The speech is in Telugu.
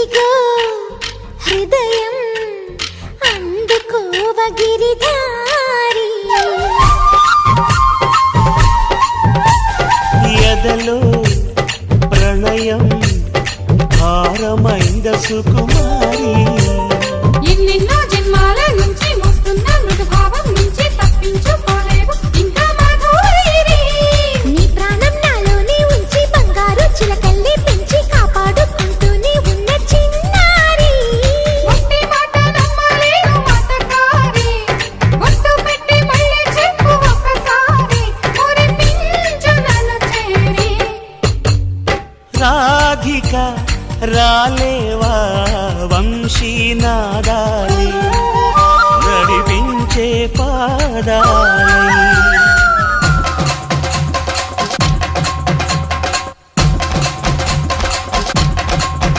ఇదిగో హృదయం అందుకోవ గిరిధారి ఎదలో ప్రణయం భారమైంద సుకుమారి. రాధిక రాలేవా వంశీనాదాలి. నడిపించే పాదా